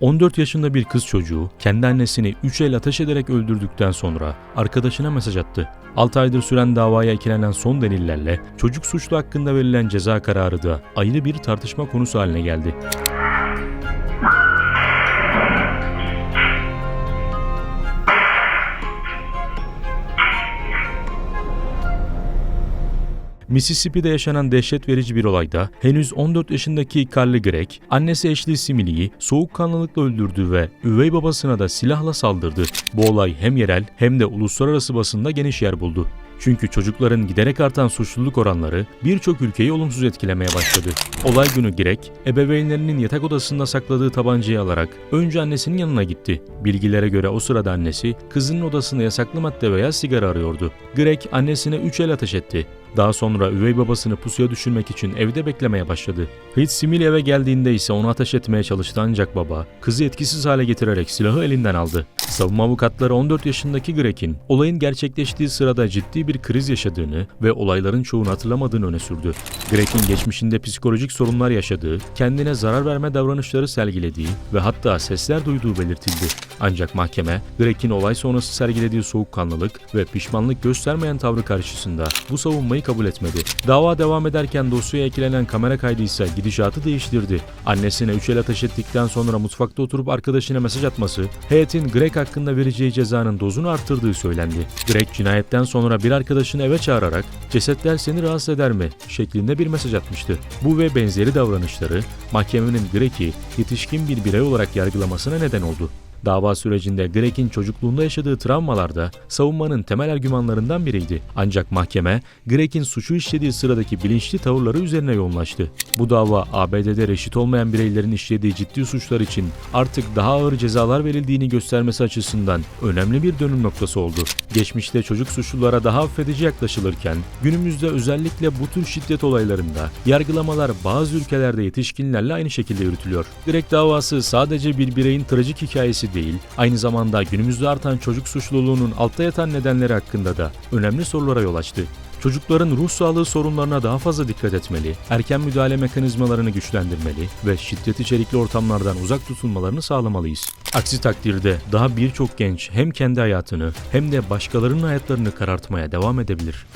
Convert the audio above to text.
14 yaşında bir kız çocuğu kendi annesini 3 el ateş ederek öldürdükten sonra arkadaşına mesaj attı. 6 aydır süren davaya eklenen son delillerle çocuk suçlu hakkında verilen ceza kararı da ayrı bir tartışma konusu haline geldi. Mississippi'de yaşanan dehşet verici bir olayda henüz 14 yaşındaki Carly Gregg, annesi Ashley Simili'yi soğukkanlılıkla öldürdü ve üvey babasına da silahla saldırdı. Bu olay hem yerel hem de uluslararası basında geniş yer buldu. Çünkü çocukların giderek artan suçluluk oranları birçok ülkeyi olumsuz etkilemeye başladı. Olay günü Greg, ebeveynlerinin yatak odasında sakladığı tabancayı alarak önce annesinin yanına gitti. Bilgilere göre o sırada annesi kızının odasında yasaklı madde veya sigara arıyordu. Greg annesine üç el ateş etti. Daha sonra üvey babasını pusuya düşürmek için evde beklemeye başladı. Hit Simil eve geldiğinde ise onu ateş etmeye çalıştı ancak baba kızı etkisiz hale getirerek silahı elinden aldı. Savunma avukatları 14 yaşındaki Greg'in olayın gerçekleştiği sırada ciddi bir kriz yaşadığını ve olayların çoğunu hatırlamadığını öne sürdü. Greg'in geçmişinde psikolojik sorunlar yaşadığı, kendine zarar verme davranışları sergilediği ve hatta sesler duyduğu belirtildi. Ancak mahkeme, Greg'in olay sonrası sergilediği soğukkanlılık ve pişmanlık göstermeyen tavrı karşısında bu savunmayı kabul etmedi. Dava devam ederken dosyaya eklenen kamera kaydı ise gidişatı değiştirdi. Annesine üç el ateş ettikten sonra mutfakta oturup arkadaşına mesaj atması, heyetin Greg hakkında vereceği cezanın dozunu arttırdığı söylendi. Greg cinayetten sonra bir arkadaşını eve çağırarak cesetler seni rahatsız eder mi şeklinde bir mesaj atmıştı. Bu ve benzeri davranışları mahkemenin Greg'i yetişkin bir birey olarak yargılamasına neden oldu. Dava sürecinde Greg'in çocukluğunda yaşadığı travmalar da savunmanın temel argümanlarından biriydi. Ancak mahkeme, Greg'in suçu işlediği sıradaki bilinçli tavırları üzerine yoğunlaştı. Bu dava ABD'de reşit olmayan bireylerin işlediği ciddi suçlar için artık daha ağır cezalar verildiğini göstermesi açısından önemli bir dönüm noktası oldu. Geçmişte çocuk suçlulara daha affedici yaklaşılırken günümüzde özellikle bu tür şiddet olaylarında yargılamalar bazı ülkelerde yetişkinlerle aynı şekilde yürütülüyor. Greg davası sadece bir bireyin trajik hikayesi değil, aynı zamanda günümüzde artan çocuk suçluluğunun altta yatan nedenleri hakkında da önemli sorulara yol açtı. Çocukların ruh sağlığı sorunlarına daha fazla dikkat etmeli, erken müdahale mekanizmalarını güçlendirmeli ve şiddet içerikli ortamlardan uzak tutulmalarını sağlamalıyız. Aksi takdirde daha birçok genç hem kendi hayatını hem de başkalarının hayatlarını karartmaya devam edebilir.